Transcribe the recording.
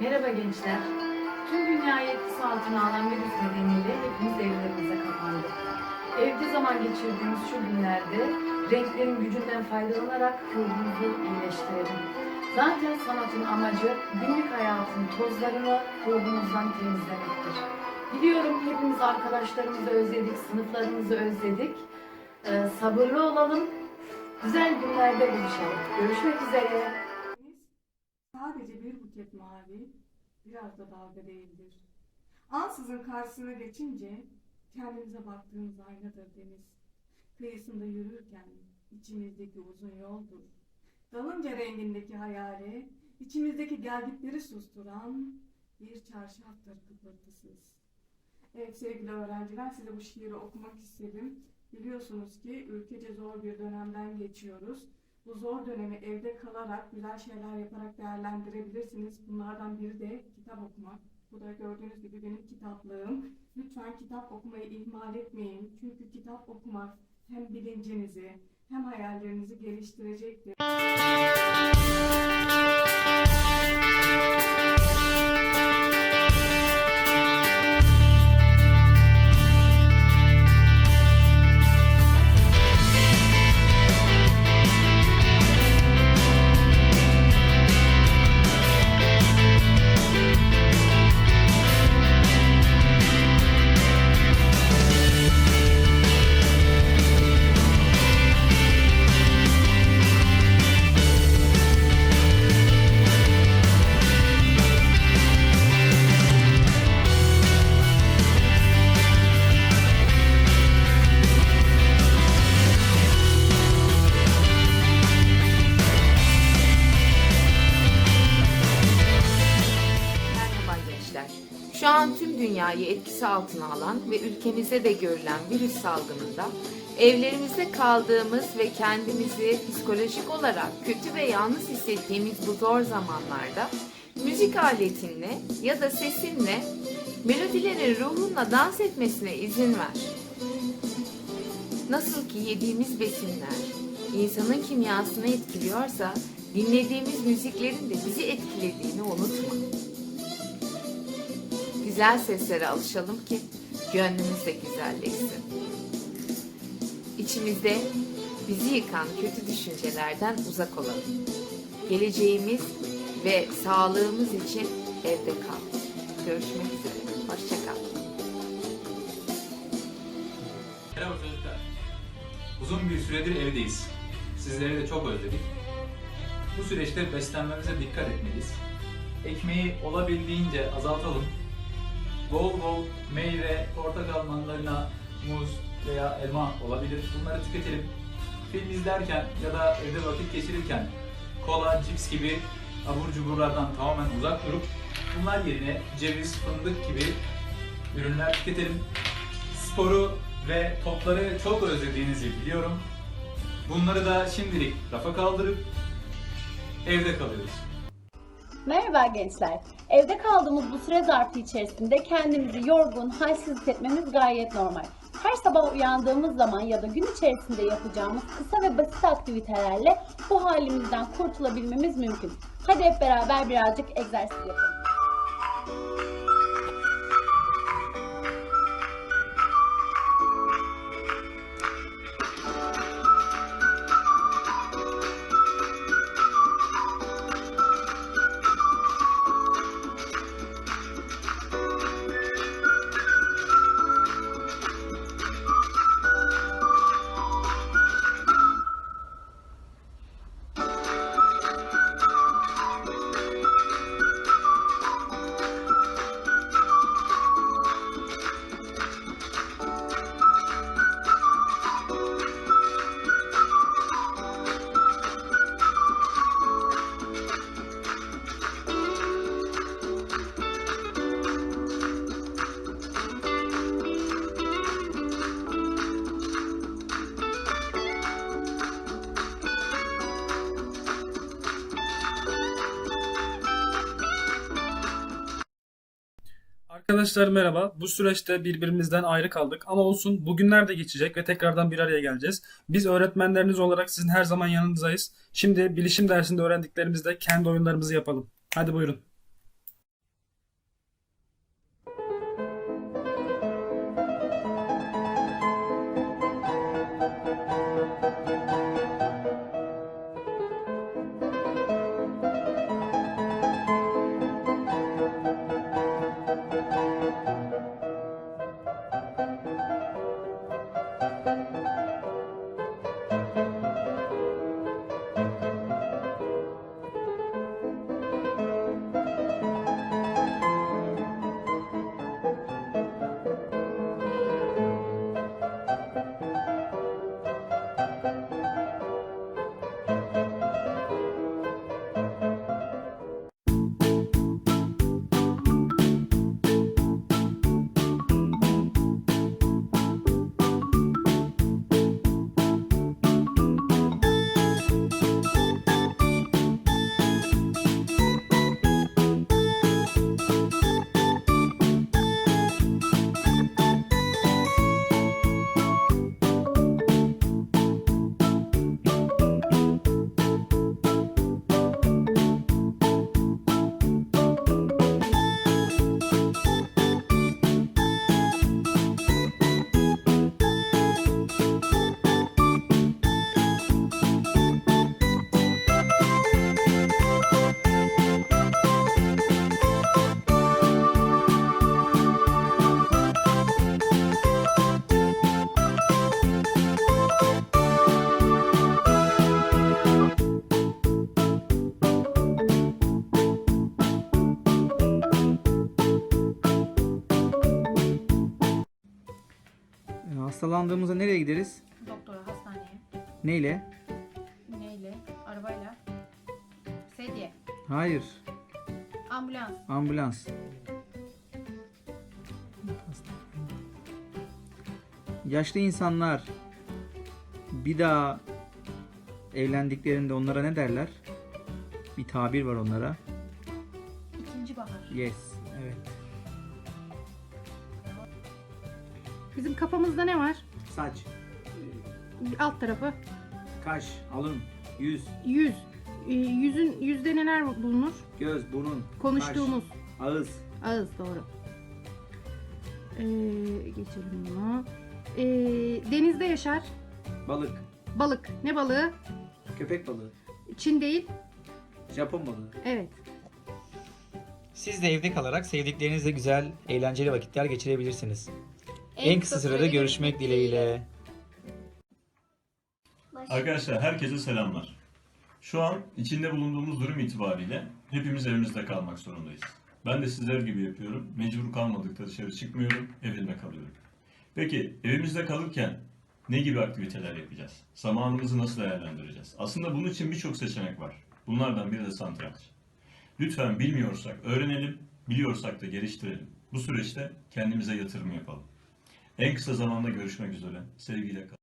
Merhaba gençler. Tüm dünyayı etkisi altına alan virüs nedeniyle hepimiz evlerimize kapandık. Evde zaman geçirdiğimiz şu günlerde renklerin gücünden faydalanarak ruhumuzu iyileştirelim. Zaten sanatın amacı günlük hayatın tozlarını ruhumuzdan temizlemektir. Biliyorum hepimiz arkadaşlarımızı özledik, sınıflarımızı özledik. Ee, sabırlı olalım. Güzel günlerde buluşalım. Görüşmek üzere. Buket mavi biraz da dalga değildir. Ansızın karşısına geçince kendimize baktığımız aynadır deniz. Kıyısında yürürken içimizdeki uzun yoldur. Dalınca rengindeki hayale, içimizdeki gelgitleri susturan bir çarşaftır kıpırtısız. Evet sevgili öğrenciler size bu şiiri okumak istedim. Biliyorsunuz ki ülkece zor bir dönemden geçiyoruz. Bu zor dönemi evde kalarak güzel şeyler yaparak değerlendirebilirsiniz. Bunlardan biri de kitap okumak. Bu da gördüğünüz gibi benim kitaplığım. Lütfen kitap okumayı ihmal etmeyin. Çünkü kitap okumak hem bilincinizi hem hayallerinizi geliştirecektir. Şu an tüm dünyayı etkisi altına alan ve ülkemizde de görülen virüs salgınında evlerimizde kaldığımız ve kendimizi psikolojik olarak kötü ve yalnız hissettiğimiz bu zor zamanlarda müzik aletinle ya da sesinle melodilerin ruhunla dans etmesine izin ver. Nasıl ki yediğimiz besinler insanın kimyasını etkiliyorsa dinlediğimiz müziklerin de bizi etkilediğini unutma. Güzel seslere alışalım ki gönlümüz de güzelleşsin. İçimizde bizi yıkan kötü düşüncelerden uzak olalım. Geleceğimiz ve sağlığımız için evde kal. Görüşmek üzere. Hoşça kal. Merhaba çocuklar. Uzun bir süredir evdeyiz. Sizleri de çok özledik. Bu süreçte beslenmemize dikkat etmeliyiz. Ekmeği olabildiğince azaltalım. Bol bol meyve, portakal, mandalina, muz veya elma olabilir. Bunları tüketelim. Film izlerken ya da evde vakit geçirirken kola, cips gibi abur cuburlardan tamamen uzak durup bunlar yerine ceviz, fındık gibi ürünler tüketelim. Sporu ve topları çok özlediğinizi biliyorum. Bunları da şimdilik rafa kaldırıp evde kalıyoruz. Merhaba gençler. Evde kaldığımız bu süre zarfı içerisinde kendimizi yorgun, halsiz hissetmemiz gayet normal. Her sabah uyandığımız zaman ya da gün içerisinde yapacağımız kısa ve basit aktivitelerle bu halimizden kurtulabilmemiz mümkün. Hadi hep beraber birazcık egzersiz yapalım. Arkadaşlar merhaba. Bu süreçte birbirimizden ayrı kaldık ama olsun bugünler de geçecek ve tekrardan bir araya geleceğiz. Biz öğretmenleriniz olarak sizin her zaman yanınızdayız. Şimdi bilişim dersinde öğrendiklerimizle kendi oyunlarımızı yapalım. Hadi buyurun. Hastalandığımızda nereye gideriz? Doktora, hastaneye. Neyle? Neyle? Arabayla. Sedye. Hayır. Ambulans. Ambulans. Yaşlı insanlar bir daha evlendiklerinde onlara ne derler? Bir tabir var onlara. İkinci bahar. Yes. Evet. Bizim kafamızda ne var? Saç, Alt tarafı. kaş, alın, yüz, Yüz. Ee, Yüzün yüzde neler bulunur? göz, burun, Konuştuğumuz. kaş, ağız, Ağız doğru. Ee, geçelim bunu. Ee, denizde yaşar. balık, Balık. Ne balığı? köpek balığı, Çin değil. Japon balığı. Evet. Siz de evde kalarak sevdiklerinizle güzel, eğlenceli vakitler geçirebilirsiniz. En kısa sürede görüşmek dileğiyle. Arkadaşlar herkese selamlar. Şu an içinde bulunduğumuz durum itibariyle hepimiz evimizde kalmak zorundayız. Ben de sizler gibi yapıyorum. Mecbur kalmadıkça dışarı çıkmıyorum, evimde kalıyorum. Peki evimizde kalırken ne gibi aktiviteler yapacağız? Zamanımızı nasıl değerlendireceğiz? Aslında bunun için birçok seçenek var. Bunlardan biri de satranç. Lütfen bilmiyorsak öğrenelim, biliyorsak da geliştirelim. Bu süreçte kendimize yatırım yapalım. En kısa zamanda görüşmek üzere. Sevgiyle kalın.